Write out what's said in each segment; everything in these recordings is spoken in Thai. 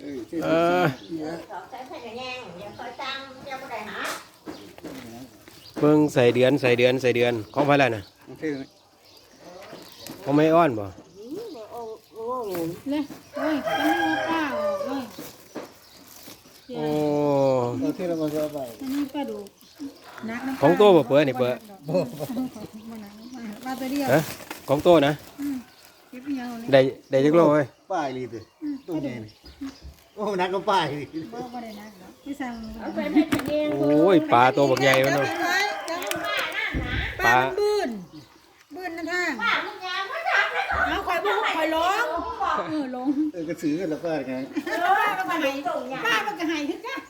เออชื่อเออสอบใส่ไผ่กระแยงอย่าคอยตังเจ้าบ่ได้หาเบิ่งใส่เดือนใส่เดือนใส่เดือนของไผล่ะน่ะชื่อของไม่อ้อนบ่เลยเฮ้ยจะไม่เอาป้าออกเลยโอ้เราที่เรามาสบายอันนี้ปลาดุกนักน้ำของโตบ่เปิดนี่เปิดมาหนังมาตัวเดียวฮะของโตนะอืมเก็บยาวเลยได้ได้จักโลเว้ยป้ายลีตัวตู้ใหญ่นี่โอ้นักก็ป้ายนี่บ่บ่ได้นักหรอกไม่สั่งเอาใส่ไผ่กระแยงโอ้ยปลาตัวบักใหญ่มันเนาะปลามันบืนบืนนั่นทางป้ามึงยามมาจับแล้วก็เอาข่อยบ่ข่อยร้องเออลงเออกระสือกันแล้วป้าไงเออมันไหนส่งยาป้ามันก็ให้ขึ้นกัน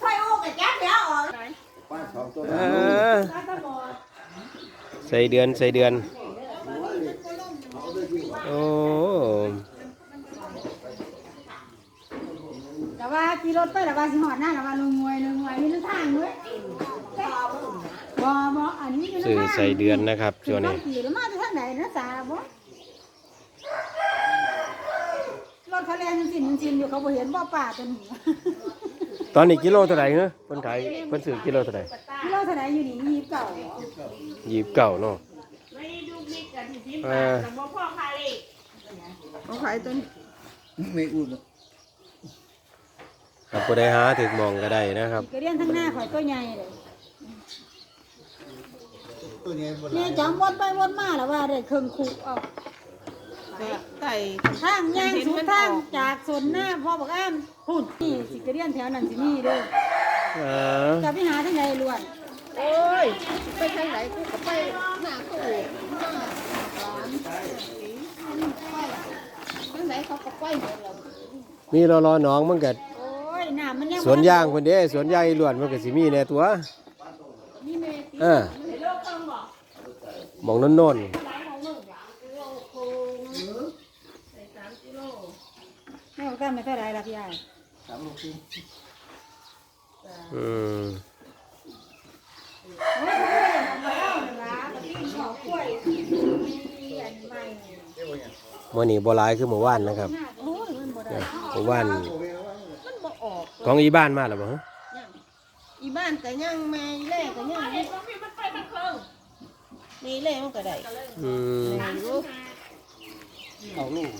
ไผ่อู้กับจับแล้วออกป้าสองตัวเออใส่เดือนใส่เดือนโอ้ แต่ว่าขี่ร ถไปแต่ว่าสิหอดหน้าแต่ว่าลงงวยลงงวยนี่นั่นทางเว้ยบ่บ่อันนี้อยู่สื่อนั่นทางใส่เดือนนะครับช่วงนี้ขี่แล้วมาจากทางไหนนะสาบ่รถเขาแล่นจินจินอยู่เขาบ่เห็นบ่ป่าตัวนี้ตอนนี้กิโลเท่าไหร่เนาะเพิ่นขายเพิ่นซื้อกิโลเท่าไหร่กิโลเท่าไหร่อยู่นี่ยี่สิบเก้ายี่สิบเก้าเนาะไม่ดูมิกกับที่ทิมเอปาอแต่บ่พ่อคาเลยเขาขายตัวนี้ไม่อุ่นครั บผู้ใดหาถึกหมองก็ได้นะครับก็เรียนทั้งหน้าข่อยตัวใหญ่เลยตัวใหญ่บนนี่จังวนไปวนมาแล้วว่าได้เครื่องคุกเอาไก่ทางย่างสุดทางจากสนหน้าพ่อบอกอ้ามพูดนี่สิกระเรียนแถวนั้นสินี่เด้อเออจะไปหาทางไหนล้วนโอ้ย ไปทางไหนกูก็ไปหน้าตู้หน้าร้านทางไหนเขาก็ไปหมดแล้วมีรอรอน้องมันก็โอ้ยน้ำ มันยังสวนยางคนเด้สวนยางอีหลวนมันก็สิมีแน่ตัวนี่แม่เออหมองโน่นแม่บอกกันไม่เท่าไรล่ะพี่ใหญ่สามโลครึ่งๆอืมโอ้ยมาเล่าเลยนะมาที่ขอกล้วยที่อันใหม่มื้อนี้บ่หลายคือเมื่อวานนะครับโอ้ยมันบ่ได้เมื่อวานมันบ่ ออกของอีบ้านมาแล้วบ่ฮะอีบ้านก็ยังแม่อีเล่ก็ยังนี่นี่เล่มันก็ได้อืมได้อยู่เอาลูก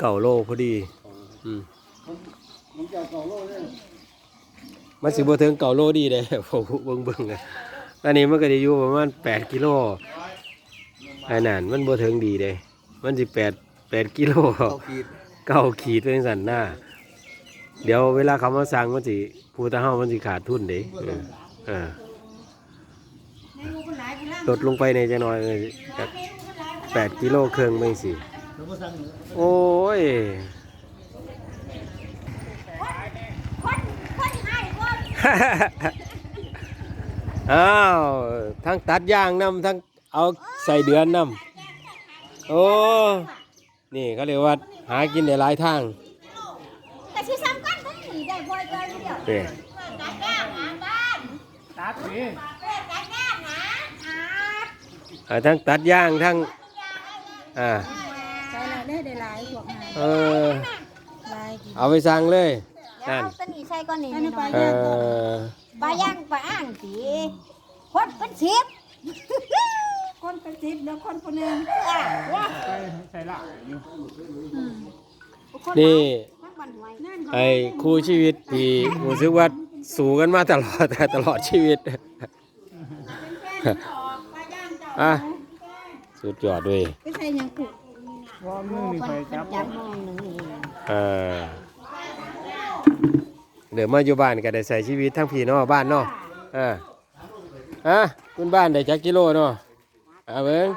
เก่าโลพอดี อืมมันจะเอาโลเลยมันสิบ่ถึงเก่าโลดีเด้ผมเบิ่งๆอะอันนี้มันก็จะอยู่ประมาณ8กิโลอันนั้นมันบ่ถึงดีเด้มันสิ8 8กิโลเอาขีดเก้าขีดเป็นสันหน้า เดี๋ยวเวลาเขามาสั่งมันสิผู้ตาเฮามันสิขาดทุนเด้เออเออในรูคนหลายคนล่างลดลงไปในจะน้อยเออจากแปดกิโลเครื่องไม่สิแล้วก็สั่งโอ้ยคนคนให้คนอ้าวทั้งตัดยางนำทั้งเอาใส่เดือนนำโอ้ นี่เขาเรียกว่าหากินได้หลายทาง แต่ที่สำคัญทั้งนี้ได้บ่อย เกินเดียวนี่ตัดแก้มหาบ้านตัดนี่เพื่อตัดแก้มหาหาอ่าทั้งตัดยางทั้งอ่าใส่ละได้ได้หลายพวกนั้นเออหลายกินเอาไปสั่งเลยเดี๋ยวนั่นเอาตัวนี้ใส่ก่อนนี่อันนี้หน่อยเออปลาย่างปลาอ่างสีคนเป็นสิบคนเป็นสิบแล้วคนคนหนึ่งอะนี่มัน ไอ้คู่ชีวิตที่รู้สึกว่าสู้กันมาตลอดแต่ตลอดชีวิตเป็นแฟนออกปลาย่างเจ้าอะสุดยอดด้วยไปใส่หยังกุว่ามือนี่ไปจับจับมองหนึ่งนี่เอ่าเดี๋ยวมาอยู่บ้านก็ได้ใส่ชีวิตทั้งพี่เนาะบ้านเนาะอ่าอะคุณบ้านได้จักกิโลเนาะเอาเบิ่ง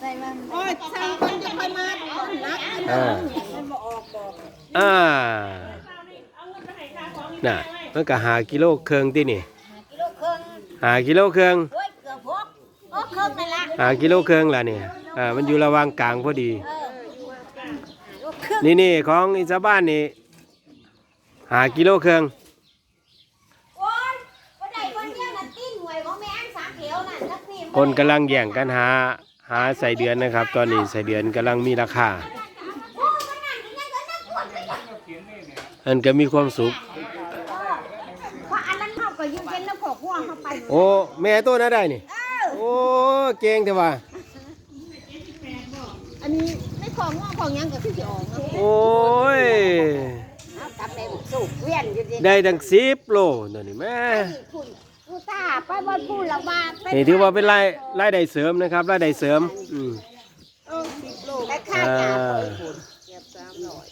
ใส่มันโอ้ยสั่งคนจะไปมาเอานักอ่ามันบ่ออกบ อกอ่าน่ะมันก็หากิโลเครื่องที่นี่กิโลครึ่งหากิโลเครื่องโอ้ยเกือบพกโอ้ครึ่งนั่นละหากิโลเครื่องล่ะนี่อ่ามันอยู่ระหว่างกลางพอดี เออลูกครึ่งนี่นี่ของอิสบ้านนี่หากิโลเครื่องโอ้ยก็ได้คนเดียวน่ะตีนหวยของแม่อันสามเขียวน่ะนักนี่คนกำลังแย่งกันหาหาใส่เดือนนะครับ ตอนนี้ใส่เดือนกำลังมีราคา อันก็มีความสุข เพราะอันนั้นเขาก็ยืนเป็นน้ำขอกหัวเขาไปโอ้แม่ตัวน่าได้นี่โอ้เก่งแต่ว่า อันนี้ไม่ของงอกของหยังก็คือสิออกเนาะโอ้ย เอากลับไปสูบเวียนอยู่ดิได้ตั้งสิบโลนั่นนี่แม่คุณกูตาไปบนพูดละว่าไปนี่ถือว่าเป็นรายรายได้เสริมนะครับรายได้เสริมอืมเออสิบโลแต่ข้าอ่าจะปล่อยคุณ เก็บสามร้อย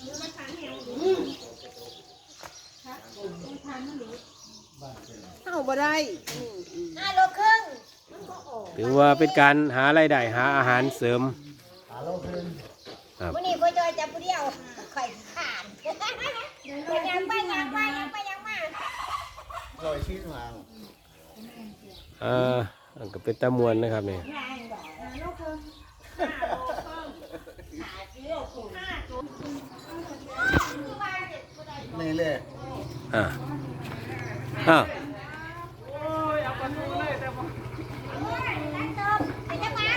เข้า บ่ได้อืมอืมห้าโลครึ่งถือว่าเป็นการหารายได้หาอาหารเสริมหาโลคืนครับวันนี้พ่อจอยจะผู้เดียวข่อยขาดไปยังไปยังไปยังไปยังมาลอยชิ้นมาอ่าอันก็เป็นตะมวนนะครับเนี่ยนี่เลยอ่าอ้าว ไปยังมา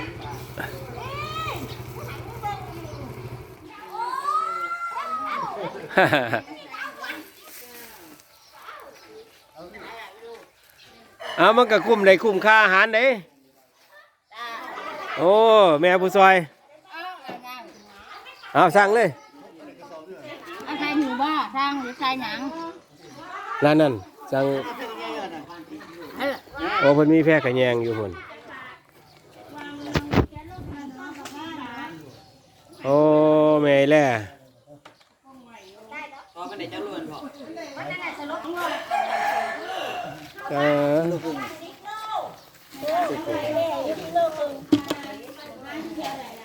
เอามันก็คุ้มได้คุ้มค่าอาหารเด้โอ้ แม่ผู้ซอย เอาสั่งเลยเอาใส่หนูบ่ทางหรือใส่หนังร้านนั้นสั่งโอ้เพิ่นมีแพร่ขะแยงอยู่พุ่นโอ้แม่แล่ เออ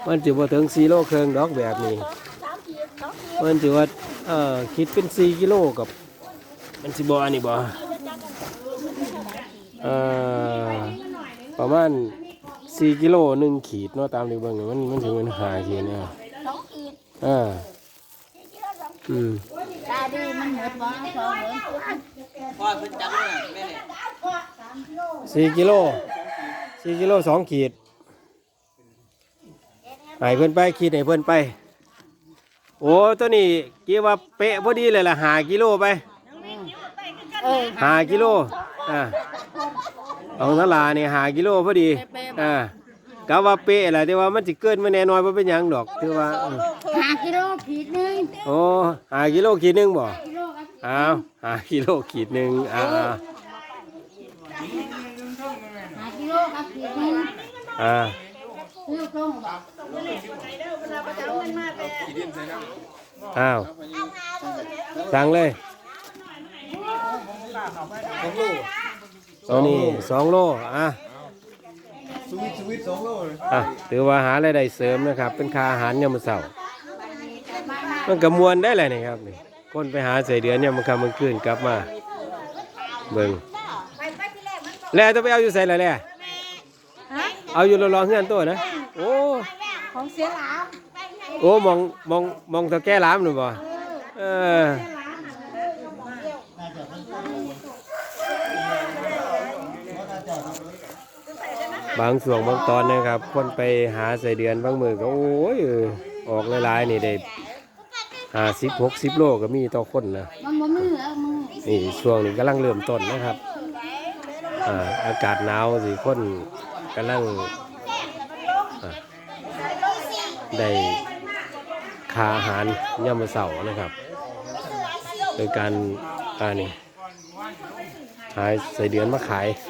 มันถือว่าถึง4โลครึ่งดอกแบบนี้ มันถือว่าเอ่อคิดเป็น4กิโลกับมันสิบ่อันนี้บ่เอ่อประมาณ4กิโลหนึ่งขีดเนาะตามที่เบิ่งนี่มันมันถึงมันหาขีดเนี่ยสองขีดอ่าอืมตา ดีมันหมดบ่สองเหรอสี่กิโลสี่กิโลสองขีดให้เพิ่นไปขีดให้เพิ่นไป โอ้ตัวนี้กี่ว่าเป๊ะพอดีเลยล่ะหากิโลไปเออหากิโลอ่าเอาทลานี่หากิโลพอดีอ่ากะว่าเป๊ะแหละแต่ว่ามันสิเกินมาแน่นอนบ่เป็นหยังดอกถือว่าอืมห้ากิโล ขีดหนึงโอ้หากิโลขีดหนึงบ่กิโลกับอ้าวหากิโลขีดหนึงอ่าห้ากิโลกับขีดหนึงอ่าเลือกตรงบ่อ้าวสั่งเลยผมลูกตัวนี้สองโลอะ สวิตสวิตสองโลเลย อะถือว่าหารายได้เสริมนะครับ เป็นค่าอาหารยามมื้อเช้า มันก็มวนได้แหละนี่ครับนี่คนไปหาใส่เดือนยามมื้อค่ำมื้อคืนกลับมาเบิ่งแล้วต้องไปเอาอยู่ใส่ละแล่เอาอยู่รอๆเฮือนตัวนะโอ้ของเสียหลามโอ้มองมองมองเท่าแก่หลามหนูบ่เออบาง ส่วนบางตอนนะครับ คนไปหาใส่เดือนบางมือก็โอ้ยออออกหลายๆนี่ได้ ห้าสิบหกสิบโลก็มีต่อคนนะมันบ่มือเอามือนี่ช่วงนี้กำลังเริ่มต้นนะครับอ่าอากาศหนาวสิคนกำลังอ่าได้ค่าอาหารย่ำมอเสาร์นะครับ โดยการอ่านี่หาใส่เดือนมาขายเ